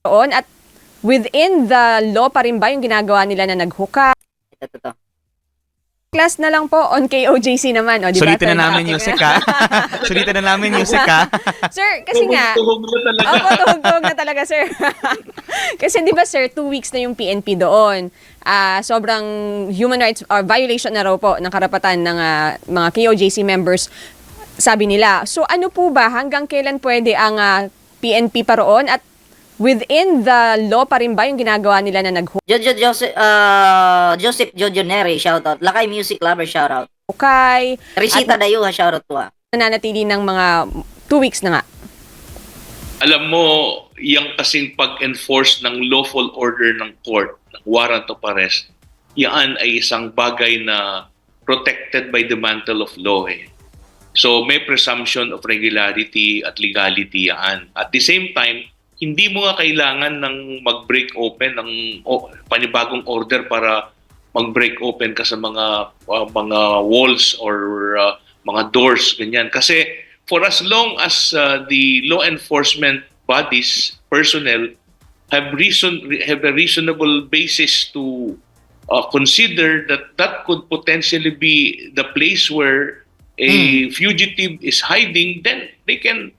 doon at within the law pa rin ba yung ginagawa nila na naghuka? Ito, ito, ito. Class na lang po on KOJC naman. O, di ba? Sulitin na namin yung na. sika. Sulitin na namin yung sika. Sir, kasi nga, Tuhog na talaga. Opo, tuhog-tuhog na talaga, sir. Kasi di ba, sir, two weeks na yung PNP doon. Ah, sobrang human rights or violation na raw po ng karapatan ng ah, mga KOJC members, sabi nila. So ano po ba, hanggang kailan pwede ang ah, PNP pa roon? At within the law pa rin ba yung ginagawa nila na Jojo Joseph, uh, Joseph Jojo Neri, shoutout. Lakay Music Lover, shoutout. naghukay, Risita Dayuha, shoutout po ah. nananatili ng mga two weeks na nga? Alam mo, yung kasing pag-enforce ng lawful order ng court, ng warrant of arrest, yan ay isang bagay na protected by the mantle of law eh. So may presumption of regularity at legality yan. At the same time, hindi mo nga kailangan ng mag-break open ng o, panibagong order para mag-break open ka sa mga uh, mga walls or uh, mga doors ganyan. Kasi for as long as uh, the law enforcement bodies personnel have reason have a reasonable basis to uh, consider that that could potentially be the place where a fugitive is hiding then they can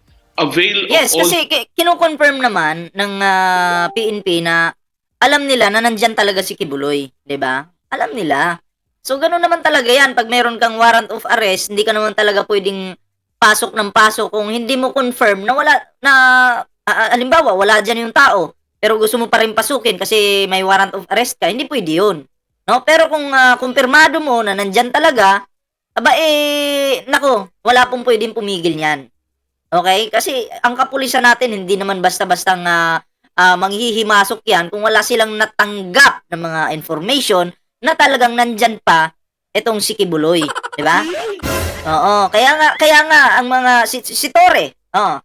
avail Yes, of all kasi ki- kino-confirm naman ng ah, PNP na alam nila na nandyan talaga si Kibuloy, 'di ba? Alam nila. So ganoon naman talaga 'yan pag meron kang warrant of arrest, hindi ka naman talaga pwedeng pasok ng pasok kung hindi mo confirm na wala na ah, halimbawa wala diyan yung tao pero gusto mo pa rin pasukin kasi may warrant of arrest ka, hindi pwede 'yun. No? Pero kung ah, kumpirmado mo na nandyan talaga, aba eh nako, wala pong pwedeng pumigil niyan. Okay? Kasi ang kapulisan natin hindi naman basta-bastang uh, manghihimasok yan kung wala silang natanggap ng mga information na talagang nandyan pa itong si Kibuloy, 'di ba? Oo, kaya nga kaya nga ang mga si, si Tore, oh.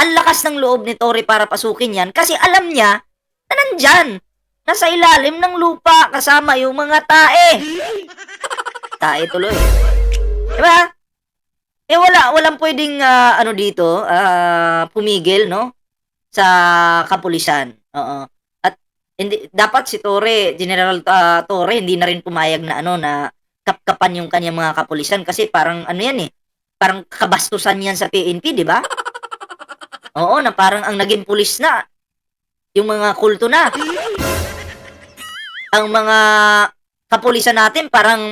Ang lakas ng loob ni Tore para pasukin 'yan kasi alam niya na nandyan. Nasa ilalim ng lupa kasama yung mga tae. Tae tuloy. 'Di ba? Eh wala walang pwedeng ah, ano dito, ah, pumigil no sa kapulisan. Oo. At hindi dapat si Tore, General ah, Tore hindi na rin pumayag na ano na kapkapan yung kanyang mga kapulisan kasi parang ano yan eh. Parang kabastusan yan sa PNP, di ba? Oo, na parang ang naging pulis na yung mga kulto na. Ang mga kapulisan natin parang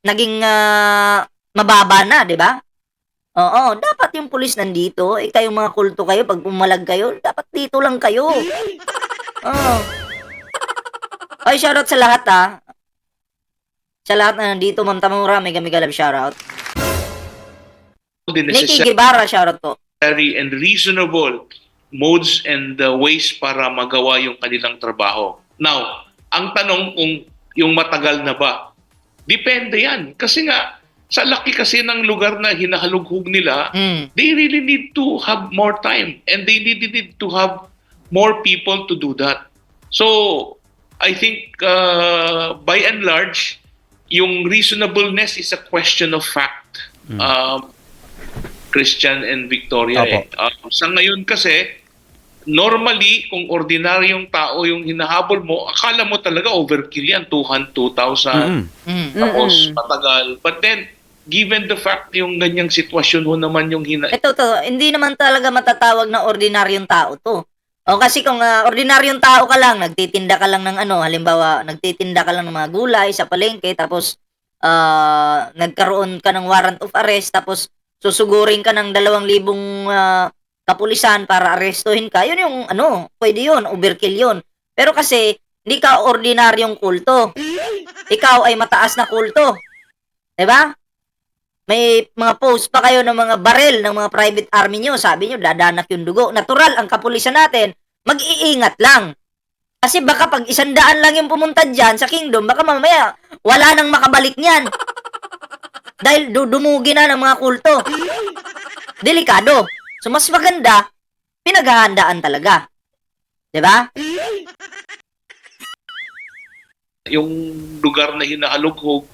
naging ah, mababa na, di ba? Oo, dapat yung pulis nandito. Eh, kayong mga kulto kayo, pag pumalag kayo, dapat dito lang kayo. Oo. Ay, shoutout sa lahat, ha. Sa lahat na nandito, Ma'am Tamura, mega mega love shoutout. the Nikki necessary Guevara, shoutout po. and reasonable modes and uh, ways para magawa yung kanilang trabaho. Now, ang tanong kung yung matagal na ba, depende yan. Kasi nga, sa laki kasi ng lugar na hinahalughog nila, Mm. they really need to have more time and they need, need to have more people to do that. So, I think uh, by and large, yung reasonableness is a question of fact. Um, Christian and Victoria. Eh. Um, sa ngayon kasi, normally, kung ordinaryong tao yung hinahabol mo, akala mo talaga overkill yan, 200, 2,000. Mm. Mm. Tapos Mm-mm. matagal. But then, given the fact yung ganyang sitwasyon ho naman yung hina... Ito to, hindi naman talaga matatawag na ordinaryong tao to. O kasi kung ah, ordinaryong tao ka lang, nagtitinda ka lang ng ano, halimbawa, nagtitinda ka lang ng mga gulay sa palengke, tapos ah, nagkaroon ka ng warrant of arrest, tapos susugurin ka ng dalawang libong ah, kapulisan para arestuhin ka, yun yung ano, pwede yun, overkill yun. Pero kasi, hindi ka ordinaryong kulto. Ikaw ay mataas na kulto. 'Di ba? May mga post pa kayo ng mga barel ng mga private army nyo. Sabi nyo, dadanak yung dugo. Natural, ang kapulisan natin, mag-iingat lang. Kasi baka pag isandaan lang yung pumunta dyan sa kingdom, baka mamaya wala nang makabalik niyan. Dahil du- dumugi na ng mga kulto. Delikado. So mas maganda, pinaghahandaan talaga. 'Di ba? yung lugar na hinahalughog,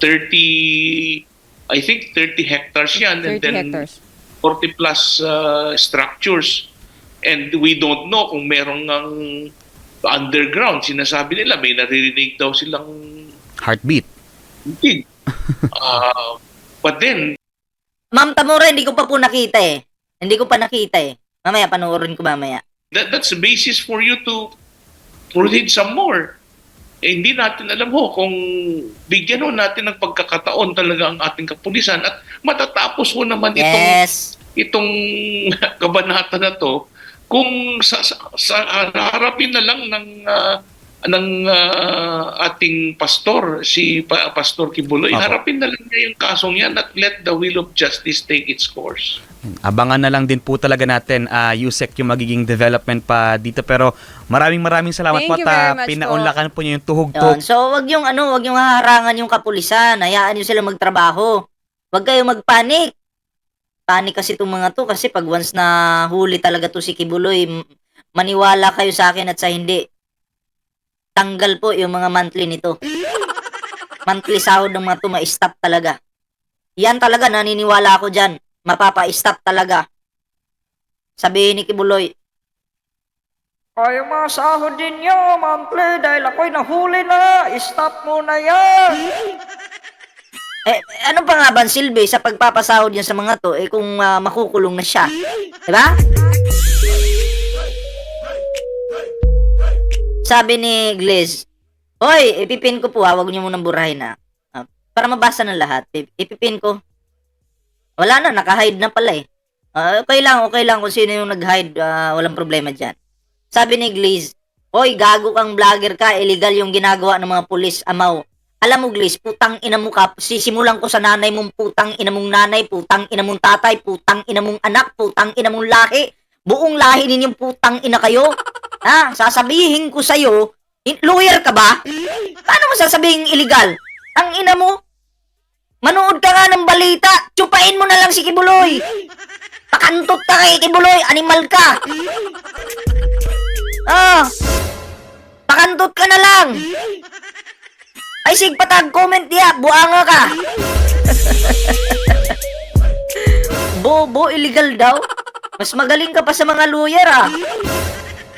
30, I think 30 hectares yan. and 30 then hectares. 40 plus uh, structures. And we don't know kung merong ang underground. Sinasabi nila, may naririnig daw silang Heartbeat. Ah, but then, Ma'am Tamura, hindi ko pa po nakita eh. Hindi ko pa nakita eh. Mamaya, panoorin ko mamaya. that, that's the basis for you to proceed some more. Eh, hindi natin alam ho kung bigyan ho natin ng pagkakataon talaga ang ating kapulisan at matatapos ho naman itong Yes. itong kabanata na to kung sa, sa, sa harapin na lang ng ah, ng ah, ating pastor si pa, Pastor Kibuloy Apo. harapin na lang niya yung kasong yan at let the wheel of justice take its course. Abangan na lang din po talaga natin, uh, Yusek, yung magiging development pa dito. Pero maraming maraming salamat Thank po at ah, much po. pinaunlakan po niyo yung tuhog Yun. tuhog So, wag yung ano, wag yung haharangan yung kapulisan. Hayaan nyo sila magtrabaho. Wag kayo magpanik. Panik kasi itong mga to kasi pag once na huli talaga to si Kibuloy, maniwala kayo sa akin at sa hindi. Tanggal po yung mga monthly nito. monthly sahod ng mga to, ma-stop talaga. Yan talaga, naniniwala ako dyan. Mapapa-stop talaga. Sabihin ni Kibuloy, ay, masahod din nyo, monthly, dahil ako'y nahuli na. Stop muna yan. eh, ano pa nga ba silbi sa pagpapasahod niya sa mga to, eh kung ah, makukulong na siya? Diba? Sabi ni Gliz, Hoy, ipipin ko po ha, wag niyo munang burahin na. Ah, para mabasa ng lahat, ip- ipipin ko. Wala na, naka-hide na pala eh. Ah, okay lang, okay lang kung sino yung nag-hide, ah, walang problema dyan. Sabi ni Gliz, Hoy, gago kang vlogger ka, illegal yung ginagawa ng mga pulis, amaw. Alam mo, Gliz, putang ina mo ka, sisimulan ko sa nanay mong putang ina mong nanay, putang ina mong tatay, putang ina mong anak, putang ina mong lahi. Buong lahi ninyong putang ina kayo. Ha? Sasabihin ko sa'yo, lawyer ka ba? Paano mo sasabihin illegal? Ang ina mo? Manood ka nga ng balita, tsupain mo na lang si Kibuloy. Pakantot ka kay Kibuloy, animal ka. Ah, pakantot ka na lang. Ay, sig patag comment diya, buanga ka. Bobo, illegal daw. Mas magaling ka pa sa mga lawyer ah.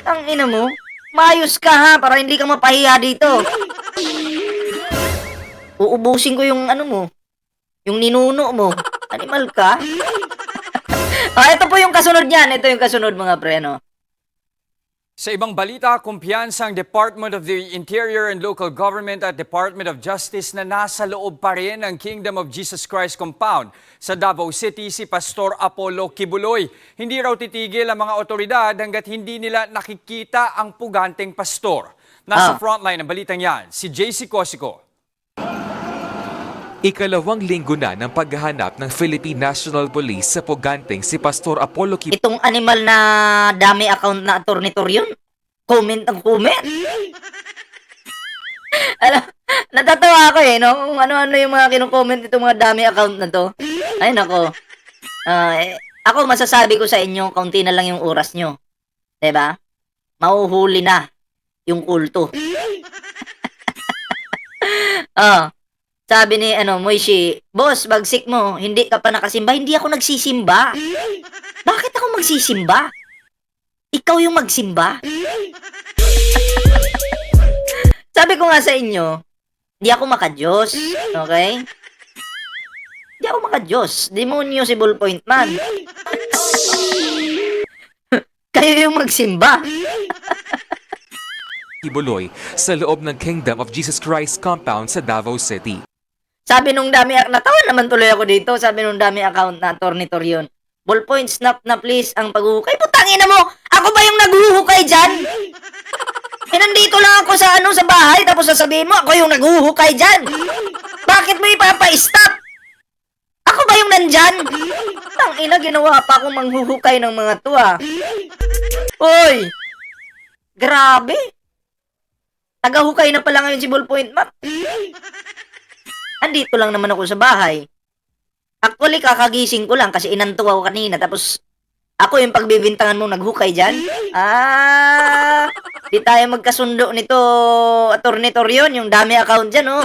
Ang ina mo, maayos ka ha, para hindi ka mapahiya dito. Uubusin ko yung ano mo, yung ninuno mo. Animal ka. ah, ito po yung kasunod niyan. Ito yung kasunod mga pre, no? Sa ibang balita, kumpiyansa ang Department of the Interior and Local Government at Department of Justice na nasa loob pa rin ng Kingdom of Jesus Christ compound sa Davao City si Pastor Apollo Kibuloy. Hindi raw titigil ang mga otoridad hanggat hindi nila nakikita ang puganteng pastor. Ah. Nasa frontline ng balitang yan, si JC Cosico. Ikalawang linggo na ng paghahanap ng Philippine National Police sa puganteng si Pastor Apollo Kibuloy Itong animal na dami account na attorney yun. Comment ang comment. Alam, natatawa ako eh, no? Kung ano-ano yung mga kinukomment itong mga dami account na to. Ay, nako. Ah, eh, ako masasabi ko sa inyo, kaunti na lang yung oras nyo. ba? Mauhuli na yung kulto. ah, sabi ni ano, Moishi, boss, bagsik mo, hindi ka pa nakasimba. Hindi ako nagsisimba. Bakit ako magsisimba? Ikaw yung magsimba? Sabi ko nga sa inyo, hindi ako makajos. Okay? Hindi ako makajos. Demonyo si Ballpoint Man. Kayo yung magsimba. Kibuloy sa loob ng Kingdom of Jesus Christ compound sa Davao City. Sabi nung dami, natawa naman tuloy ako dito. Sabi nung dami account na attorney yun. Ballpoint, snap na please ang paghuhukay. Putangin na mo! Ako ba yung naghuhukay dyan? Eh, nandito lang ako sa ano sa bahay tapos sasabihin mo ako yung naghuhukay dyan. Bakit mo ipapa-stop? Ako ba yung nandyan? Tang ina, ginawa pa akong manghuhukay ng mga to ah. Hoy! Grabe! Tagahukay na pala ngayon si Ballpoint Map. Andito lang naman ako sa bahay. Actually, kakagising ko lang kasi inantuwa ako kanina. Tapos, ako yung pagbibintangan mong naghukay dyan. Ah, di tayo magkasundo nito, attorney yun, yung dami account dyan, oh.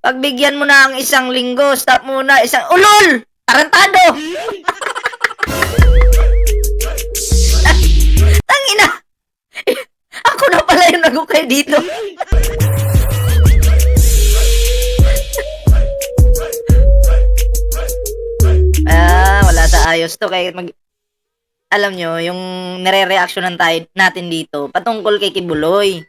Pagbigyan mo na ang isang linggo, stop muna, isang, ulol! tarantado! Tangina! Ako na pala yung nagukay dito. Ah, wala sa ayos to. Kaya mag... Alam nyo, yung nare-reactionan tayo natin dito, patungkol kay Kibuloy.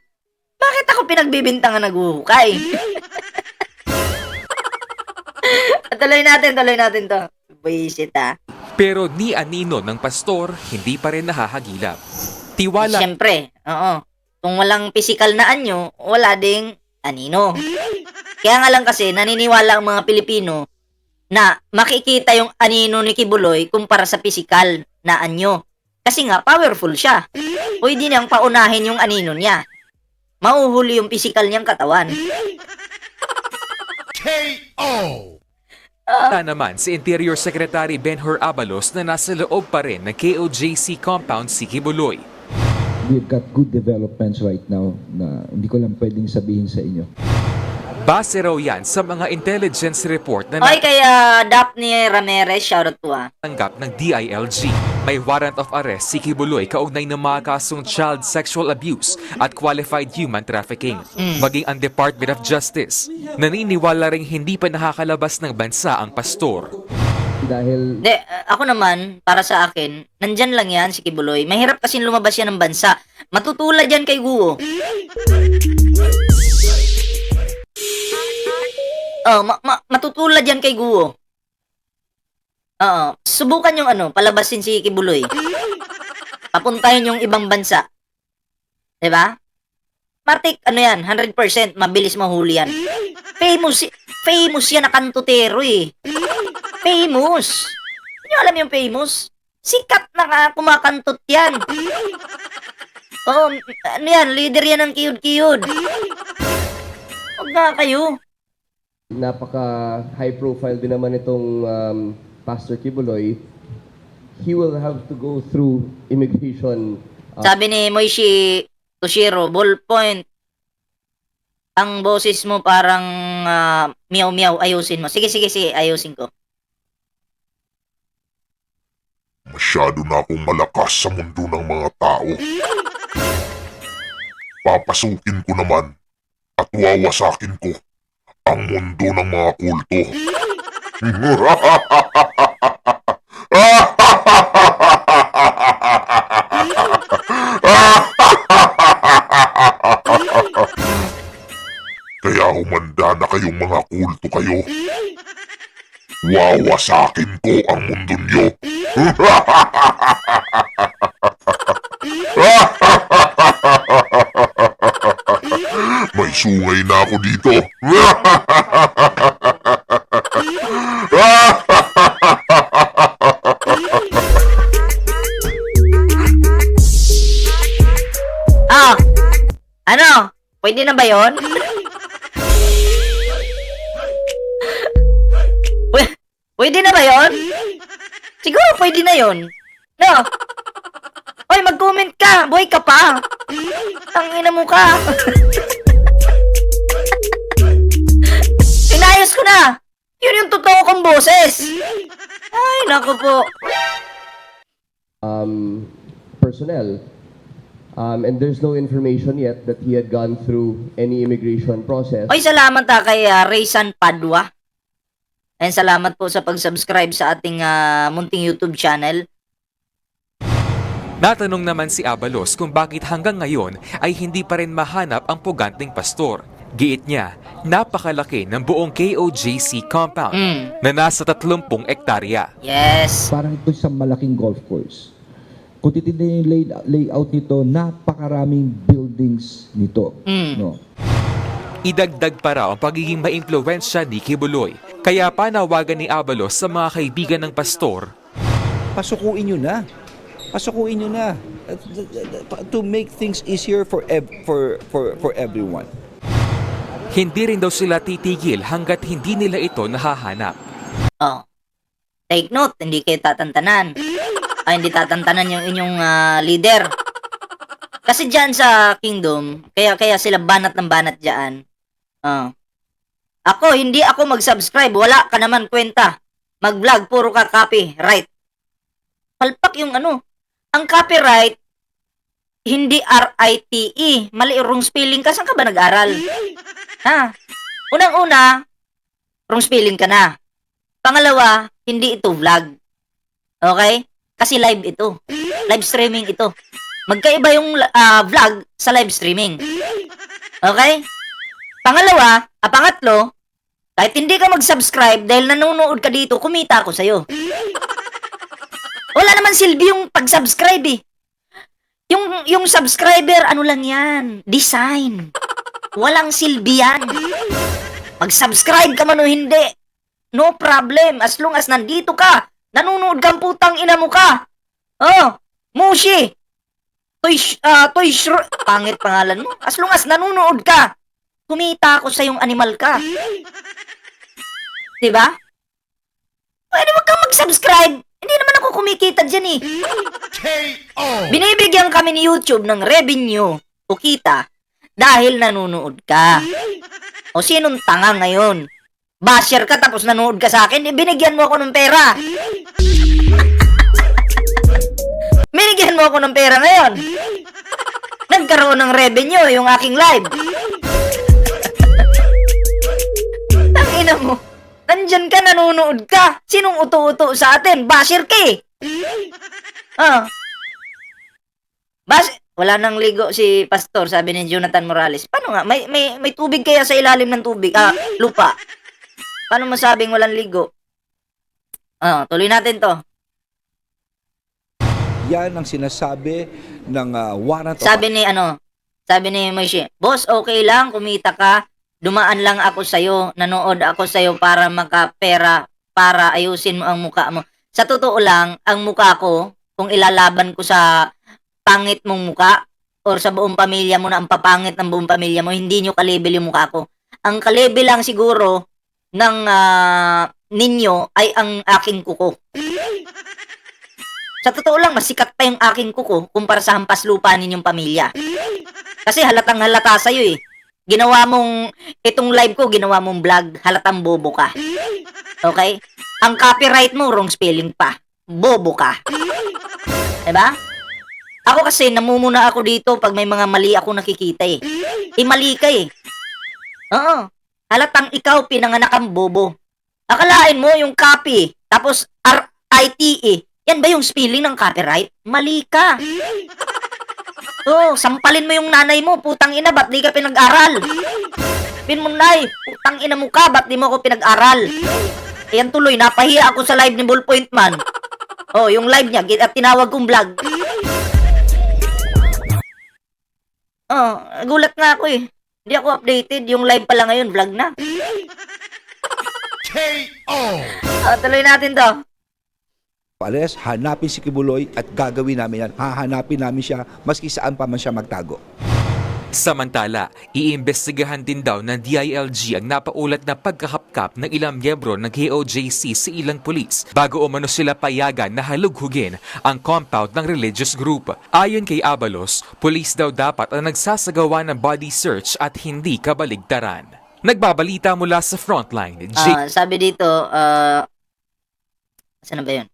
Bakit ako pinagbibintangan naghuhukay? tuloy natin, tuloy natin to. Buisit ah. Pero ni anino ng pastor, hindi pa rin nahahagilap. Tiwala Siyempre, oo. Kung walang physical na anyo, wala ding anino. Kaya nga lang kasi, naniniwala ang mga Pilipino na makikita yung anino ni Kibuloy kumpara sa physical na anyo. Kasi nga, powerful siya. Pwede niyang paunahin yung anino niya. Mauhuli yung physical niyang katawan. naman si Interior Secretary Benhur Abalos na nasa loob pa rin ng KOJC compound si Kibuloy. We've got good developments right now na hindi ko lang pwedeng sabihin sa inyo. Base raw yan sa mga intelligence report na Oy, kaya Daphne Ramirez, shoutout po ah. natanggap ng DILG. May warrant of arrest si Kibuloy kaugnay ng mga kasong child sexual abuse at qualified human trafficking. Maging ang Department of Justice. Naniniwala ring hindi pa nakakalabas ng bansa ang pastor. Dahil De, ako naman, para sa akin, nandyan lang yan si Kibuloy. Mahirap kasi lumabas yan ng bansa. Matutulad yan kay Guo. Oh, ma- ma- matutulad yan kay Guo. Oo. Subukan yung ano, palabasin si Kibuloy. Papuntahin yung ibang bansa. 'Di ba? Martik, ano yan, 100% mabilis mahuli yan. Famous, famous yan na kantutero eh. Famous. Hindi alam yung famous? Sikat na ka, kumakantot yan. Oo, ano yan, leader yan ng kiyod-kiyod. Huwag nga kayo. napaka high profile din naman itong um, Pastor Kibuloy, he will have to go through immigration. uh, Sabi ni Moishi Toshiro, ballpoint. Ang boses mo parang ah, meow-meow, ayusin mo. Sige, sige, sige, ayusin ko. Masyado na akong malakas sa mundo ng mga tao. Papasukin ko naman at wawasakin ko ang mundo ng mga kulto. Kaya humanda na kayong mga kulto kayo. Wawasakin ko ang mundo niyo. May sungay na ako dito. Ah! Ano? Pwede na ba yon? Pwe- pwede na ba yon? Siguro pwede na yon. No? Oy, mag-comment ka! Boy ka pa! Tangina mo ka! Inayos ko na! Yun yung totoo kong boses! Ay, naku po. um, personnel. Um, and there's no information yet that he had gone through any immigration process. Oy, salamat ha kay uh, Raysan Padua. And salamat po sa pag-subscribe sa ating ah, munting YouTube channel. Natanong naman si Abalos kung bakit hanggang ngayon ay hindi pa rin mahanap ang puganting pastor. Giit niya, napakalaki ng buong KOJC compound Mm. na nasa 30 ektarya. Yes. parang ito sa malaking golf course. Kung titignan yung lay- layout nito, napakaraming buildings nito. Mm. No? Idagdag pa raw ang pagiging maimpluwensya ni Kibuloy. Kaya panawagan ni Abalos sa mga kaibigan ng pastor pasukuin nyo na. Pasukuin nyo na. To make things easier for ev- for for for everyone. Hindi rin daw sila titigil hanggat hindi nila ito nahahanap. Oh. Take note, hindi kayo tatantanan. Ay, hindi tatantanan yung inyong ah, leader. Kasi dyan sa kingdom, kaya kaya sila banat ng banat dyan. Oh. Ako, hindi ako mag-subscribe. Wala ka naman kwenta. mag-vlog, puro ka copyright. Palpak yung ano. Ang copyright, hindi R-I-T-E. Mali, wrong spelling ka. Saan ka ba nag-aral? Ha? Unang-una, wrong spelling ka na. Pangalawa, hindi ito vlog. Okay? Kasi live ito. Live streaming ito. Magkaiba yung ah, vlog sa live streaming. Okay? Pangalawa, ah, pangatlo, kahit hindi ka mag-subscribe dahil nanonood ka dito, kumita ako sa'yo. Wala naman silbi yung pag-subscribe eh. Yung, yung subscriber, ano lang yan? Design. Walang silbi yan. Mag-subscribe ka man o hindi. No problem. As long as nandito ka. Nanonood kang putang ina mo ka. Oh, Mushi. Toy, ah toy Pangit pangalan mo. As long as nanonood ka. Kumita ako sa yung animal ka. Diba? Pwede wag kang mag-subscribe. Hindi naman ako kumikita dyan eh. Binibigyan kami ni YouTube ng revenue o kita dahil nanonood ka. O sinong tanga ngayon? Basher ka tapos nanonood ka sa akin, eh, binigyan mo ako ng pera. binigyan mo ako ng pera ngayon. Nagkaroon ng revenue yung aking live. Tangina mo. Nandyan ka, nanonood ka. Sinong uto-uto sa atin? Basher ka eh. Ah. Bas wala nang ligo si pastor, sabi ni Jonathan Morales. Paano nga? May, may, may tubig kaya sa ilalim ng tubig? Ah, lupa. Paano masabing walang ligo? Ah, tuloy natin to. Yan ang sinasabi ng ah, warrant Sabi ni ano, sabi ni Moishe, Boss, okay lang, kumita ka. Dumaan lang ako sa'yo. Nanood ako sa'yo para makapera, para ayusin mo ang muka mo. Sa totoo lang, ang muka ko, kung ilalaban ko sa pangit mong muka, or sa buong pamilya mo na ang papangit ng buong pamilya mo, hindi nyo kalibel yung muka ko. Ang kalibel lang siguro ng ah, ninyo ay ang aking kuko. Sa totoo lang, masikat pa yung aking kuko kumpara sa hampas lupa ninyong pamilya. Kasi halatang halata sa'yo eh. Ginawa mong, itong live ko, ginawa mong vlog, halatang bobo ka. Okay? Ang copyright mo, wrong spelling pa. Bobo ka. Diba? Ako kasi, namumuna ako dito pag may mga mali ako nakikita eh. Eh, mali ka eh. Oo. Halatang ikaw, pinanganak ang bobo. Akalain mo yung copy, tapos R-I-T-E. Yan ba yung spelling ng copyright? Mali ka. Oh, sampalin mo yung nanay mo, putang ina, ba't di ka pinag-aral? Pin mo, nay, putang ina mo ka, ba't di mo ako pinag-aral? Ayan tuloy, napahiya ako sa live ni Ballpoint Man. Oh, yung live niya, at tinawag kong vlog. Oh, gulat nga ako eh. Hindi ako updated, yung live pala ngayon, vlog na. Oh, tuloy natin to. Arrest, hanapin si Kibuloy at gagawin namin yan. Hahanapin namin siya maski saan pa man siya magtago. Samantala, iimbestigahan din daw ng DILG ang napaulat na pagkahapkap ng ilang miyembro ng KOJC sa ilang pulis bago umano sila payagan na halughugin ang compound ng religious group. Ayon kay Abalos, pulis daw dapat ang nagsasagawa ng body search at hindi kabaligtaran. Nagbabalita mula sa frontline, J. Ah, sabi dito, uh, saan na ba yun?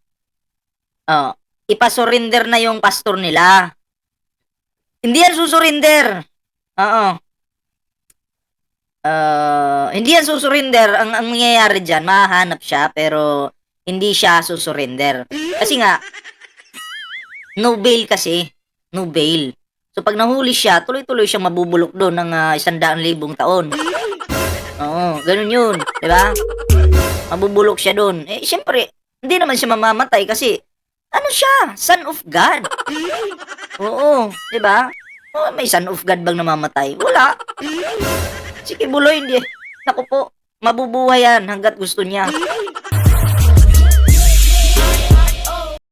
Oh, ipasurinder na yung pastor nila. Hindi yan susurinder. Oo. Ah, hindi yan susurinder. Ang, ang mangyayari dyan, mahahanap siya, pero hindi siya susurinder. Kasi nga, no bail kasi. No bail. So pag nahuli siya, tuloy-tuloy siya mabubulok doon ng uh, isandaan libong taon. Oo, ganun yun. Ba? Mabubulok siya doon. Eh, syempre, hindi naman siya mamamatay kasi, ano siya? Son of God. Oo, di ba? Oh, may son of God bang namamatay? Wala. Si Kibuloy, hindi. Naku po, mabubuhay yan hanggat gusto niya.